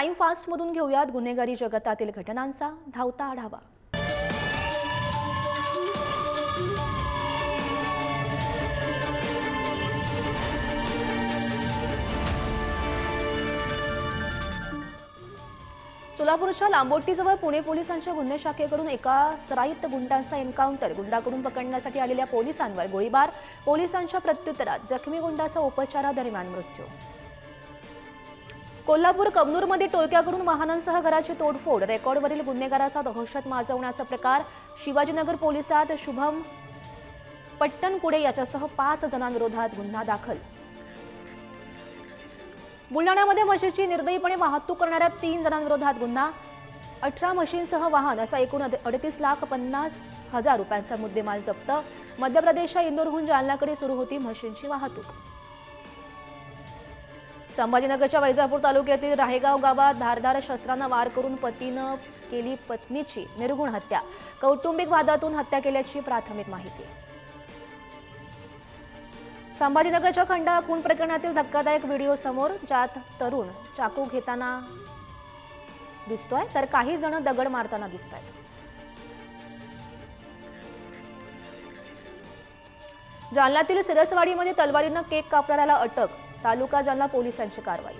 Crime फास्टमधून घेऊयात गुन्हेगारी जगतातील घटनांचा धावता आढावा. सोलापूरच्या लांबोटीजवळ पुणे पोलिसांच्या गुन्हे शाखेकडून एका सराईत गुंडांचा एन्काउंटर गुंडाकडून पकडण्यासाठी आलेल्या पोलिसांवर गोळीबार पोलिसांच्या प्रत्युत्तरात जखमी गुंडाचा उपचारादरम्यान मृत्यू. कोल्हापूर कमनूरमध्ये टोळक्याकडून वाहनांसह घराची तोडफोड. रेकॉर्डवरील गुन्हेगाराचा दहशत माजवण्याचा प्रकार. शिवाजीनगर पोलिसात शुभम पट्टणकुडे याच्यासह पाच जणांविरोधात गुन्हा दाखल. बुलढाण्यामध्ये म्हशीची निर्दयीपणे वाहतूक करणाऱ्या तीन जणांविरोधात गुन्हा. अठरा म्हशींसह वाहन असा एकूण अडतीस लाख पन्नास हजार रुपयांचा मुद्देमाल जप्त. मध्य प्रदेशच्या इंदोरहून जालनाकडे सुरू होती म्हशींची वाहतूक. संभाजीनगरच्या वैजापूर तालुक्यातील राहेगाव गावात धारदार शस्त्रानं वार करून पतीनं केली पत्नीची निर्गुण हत्या. कौटुंबिक वादातून हत्या केल्याची प्राथमिक माहिती. संभाजीनगरच्या खंडा खून प्रकरणातील धक्कादायक व्हिडिओ समोर ज्यात तरुण चाकू घेताना दिसतोय तर काही जण दगड मारताना दिसत आहेत जालन्यातील सिरसवाडीमध्ये तलवारीनं केक कापणाऱ्याला अटक तालुका जालना पोलिसांची कारवाई.